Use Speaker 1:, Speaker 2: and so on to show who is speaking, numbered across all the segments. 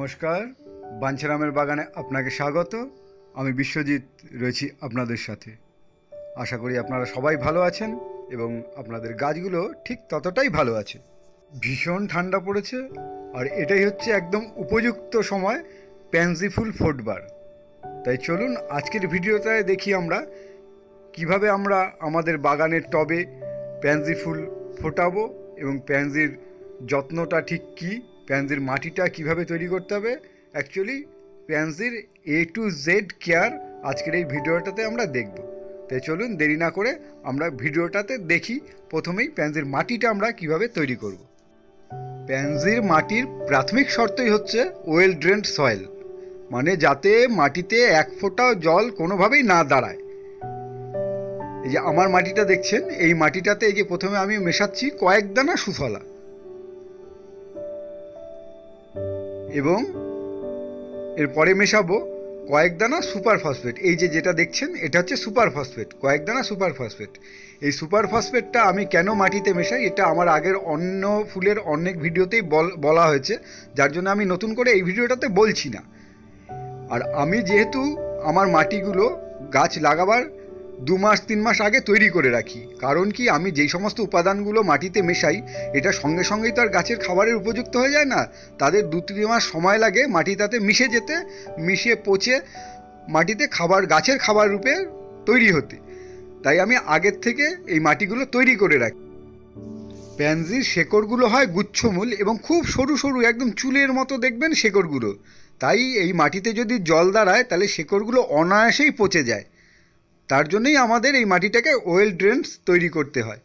Speaker 1: নমস্কার। বাঞ্ছারামের বাগানে আপনাকে স্বাগত। আমি বিশ্বজিৎ রয়েছি আপনাদের সাথে। আশা করি আপনারা সবাই ভালো আছেন এবং আপনাদের গাছগুলো ঠিক ততটাই ভালো আছে। ভীষণ ঠান্ডা পড়েছে আর এটাই হচ্ছে একদম উপযুক্ত সময় প্যান্সি ফুল ফুটবার। তাই চলুন আজকের ভিডিওটায় দেখি আমরা কীভাবে আমরা আমাদের বাগানের টবে প্যান্সি ফুল ফোটাবো এবং প্যান্সির যত্নটা ঠিক কী প্যান্সির মাটিটা কীভাবে তৈরি করতে হবে? অ্যাকচুয়ালি প্যান্সির এ টু জেড কেয়ার আজকের এই ভিডিওটাতে আমরা দেখব। তাই চলুন দেরি না করে আমরা ভিডিওটাতে দেখি, প্রথমেই প্যান্সির মাটিটা আমরা কীভাবে তৈরি করব। প্যান্সির মাটির প্রাথমিক শর্তই হচ্ছে ওয়েল ড্রেন্ড সয়েল মানে যাতে মাটিতে এক ফোঁটাও জল কোনোভাবেই না দাঁড়ায়। এই যে আমার মাটিটা দেখছেন, এই মাটিটাতে এই যে প্রথমে আমি মেশাচ্ছি কয়েক দানা সুফলা। এবং এরপরে মেশাবো কয়েক দানা সুপার ফসফেট এই যে যেটা দেখছেন, এটা হচ্ছে সুপার ফসফেট কয়েক দানা সুপার ফসফেট এই সুপার ফসফেটটা আমি কেন মাটিতে মেশাই, এটা আমার আগের অন্য ফুলের অনেক ভিডিওতেই বলা হয়েছে, যার জন্য আমি নতুন করে এই ভিডিওটাতে বলছি না। আর আমি যেহেতু আমার মাটিগুলো গাছ লাগাবার দু মাস, তিন মাস আগে তৈরি করে রাখি। কারণ কি, আমি যেই সমস্ত উপাদানগুলো মাটিতে মেশাই, এটা সঙ্গে সঙ্গেই তো আর গাছের খাবারের উপযুক্ত হয়ে যায় না। তাদের দু, তিন মাস সময় লাগে মাটি তাতে মিশে যেতে, মিশে পচে মাটিতে খাবার, গাছের খাবার রূপে তৈরি হতে। তাই আমি আগের থেকে এই মাটিগুলো তৈরি করে রাখি। প্যানজির শেকড়গুলো হয় গুচ্ছমূল এবং খুব সরু সরু, একদম চুলের মতো দেখবেন শেকড়গুলো। তাই এই মাটিতে যদি জল দাঁড়ায়, তাহলে শেকড়গুলো অনায়াসেই পচে যায়। তার জন্যই আমাদের এই মাটিটাকে ওয়েল ড্রেন্স তৈরি করতে হয়।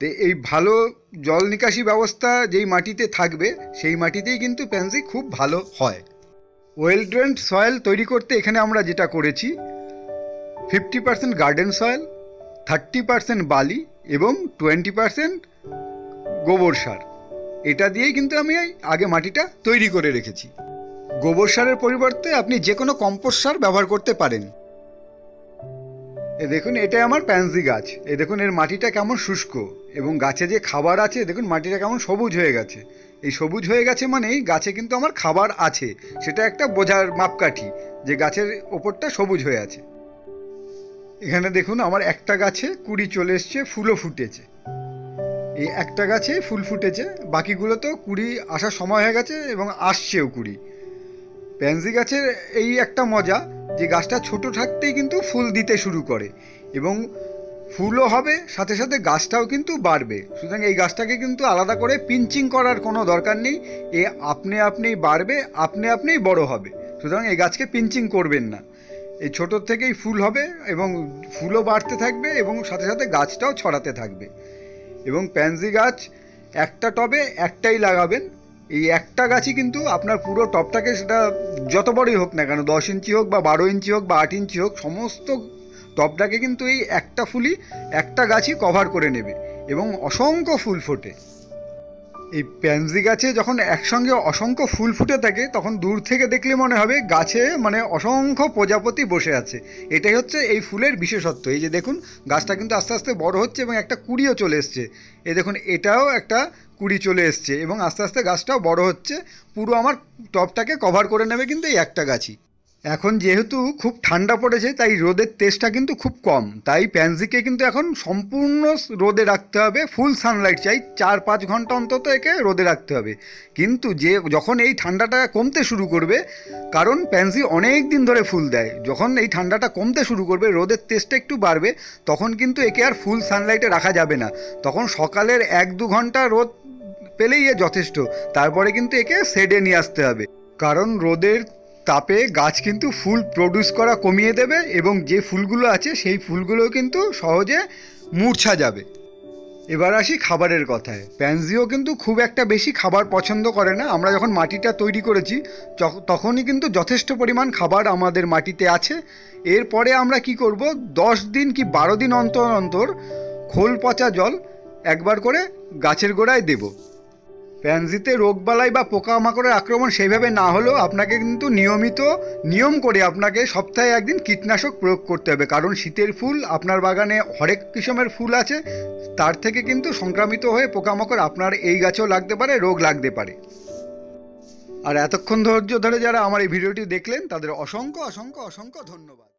Speaker 1: তো এই ভালো জল নিকাশি ব্যবস্থা যেই মাটিতে থাকবে, সেই মাটিতেই কিন্তু প্যান্সি খুব ভালো হয়। ওয়েল ড্রেন্ড সয়েল তৈরি করতে এখানে আমরা যেটা করেছি fifty percent garden soil thirty percent বালি এবং টোয়েন্টি পার্সেন্ট গোবর সার। এটা দিয়েই কিন্তু আমি আগে মাটিটা তৈরি করে রেখেছি। গোবর সারের পরিবর্তে আপনি যে কোনো কম্পোস্ট সার ব্যবহার করতে পারেন। এ দেখুন এটা আমার প্যান্সি গাছ। এ দেখুন, এর মাটিটা কেমন শুষ্ক। এবং গাছে যে খাবার আছে দেখুন, মাটিটা কেমন সবুজ হয়ে গেছে। এই সবুজ হয়ে গেছে মানেই গাছে কিন্তু আমার খাবার আছে। সেটা একটা বোঝার মাপকাঠি যে গাছের ওপরটা সবুজ হয়ে আছে। এখানে দেখুন, আমার একটা গাছে কুড়ি চলে এসছে, ফুলও ফুটেছে। এই একটা গাছে ফুল ফুটেছে বাকিগুলো তো কুড়ি আসার সময় হয়ে গেছে এবং আসছেও কুড়ি। প্যান্সি গাছের এই একটা মজা যে গাছটা ছোট থাকতেই কিন্তু ফুল দিতে শুরু করে এবং ফুলও হবে, সাথে সাথে গাছটাও কিন্তু বাড়বে। সুতরাং এই গাছটাকে কিন্তু আলাদা করে পিঞ্চিং করার কোনো দরকার নেই। এ আপনি আপনি বাড়বে, আপনি আপনিই বড় হবে। সুতরাং এই গাছকে পিঞ্চিং করবেন না। এই ছোটোর থেকেই ফুল হবে এবং ফুলও বাড়তে থাকবে এবং সাথে সাথে গাছটাও ছড়াতে থাকবে। এবং প্যান্সি গাছ একটা টবে একটাই লাগাবেন। এই একটা গাছই কিন্তু আপনার পুরো টপটাকে সেটা যত বড়ই হোক না কেন, দশ ইঞ্চি হোক বা বারো ইঞ্চি হোক বা আট ইঞ্চি হোক, সমস্ত টপটাকে কিন্তু এই একটা ফুলই একটা গাছই কভার করে নেবে এবং অসংখ্য ফুল ফোটে। এই প্যান্সি গাছে যখন একসঙ্গে অসংখ্য ফুল ফুটে থাকে, তখন দূর থেকে দেখলে মনে হবে গাছে মানে অসংখ্য প্রজাপতি বসে আছে। এটাই হচ্ছে এই ফুলের বিশেষত্ব। এই যে দেখুন, গাছটা কিন্তু আস্তে আস্তে বড় হচ্ছে এবং একটা কুড়িও চলে এসছে। এই দেখুন, এটাও একটা কুড়ি চলে এসছে এবং আস্তে আস্তে গাছটাও বড় হচ্ছে। পুরো আমার টপটাকে কভার করে নেবে কিন্তু এই একটা গাছই। এখন যেহেতু খুব ঠান্ডা পড়েছে, তাই রোদের তেজটা কিন্তু খুব কম। তাই প্যান্সিকে কিন্তু এখন সম্পূর্ণ রোদে রাখতে হবে, ফুল সানলাইট চাই, চার পাঁচ ঘণ্টা অন্তত একে রোদে রাখতে হবে। কিন্তু যে যখন এই ঠান্ডাটা কমতে শুরু করবে, কারণ প্যান্সি অনেক দিন ধরে ফুল দেয়, যখন এই ঠান্ডাটা কমতে শুরু করবে, রোদের তেজটা একটু বাড়বে, তখন কিন্তু একে আর ফুল সানলাইটে রাখা যাবে না। তখন সকালের এক দু ঘণ্টা রোদ পেলেই এ যথেষ্ট, তারপরে কিন্তু একে শেডে নিয়ে আসতে হবে। কারণ রোদের তাপে গাছ কিন্তু ফুল প্রডিউস করা কমিয়ে দেবে এবং যে ফুলগুলো আছে সেই ফুলগুলো কিন্তু সহজে মূর্ছা যাবে। এবার আসি খাবারের কথায়। প্যান্সিও কিন্তু খুব একটা বেশি খাবার পছন্দ করে না। আমরা যখন মাটিটা তৈরি করেছি তখনই কিন্তু যথেষ্ট পরিমাণ খাবার আমাদের মাটিতে আছে। এরপরে আমরা কি করব? দশ দিন কি বারো দিন অন্তর অন্তর খোল পচা জল একবার করে গাছের গোড়ায় দেবো। প্যানজিতে রোগবালাই বা পোকামাকড়ের আক্রমণ সেইভাবে না হলেও আপনাকে কিন্তু নিয়মিত নিয়ম করে আপনাকে সপ্তাহে একদিন কীটনাশক প্রয়োগ করতে হবে। কারণ শীতের ফুল, আপনার বাগানে হরেক কিসমের ফুল আছে, তার থেকে কিন্তু সংক্রামিত হয়ে পোকামাকড় আপনার এই গাছেও লাগতে পারে, রোগ লাগতে পারে। আর এতক্ষণ ধৈর্য ধরে যারা আমার এই ভিডিওটি দেখলেন, তাদের অসংখ্য অসংখ্য অসংখ্য ধন্যবাদ।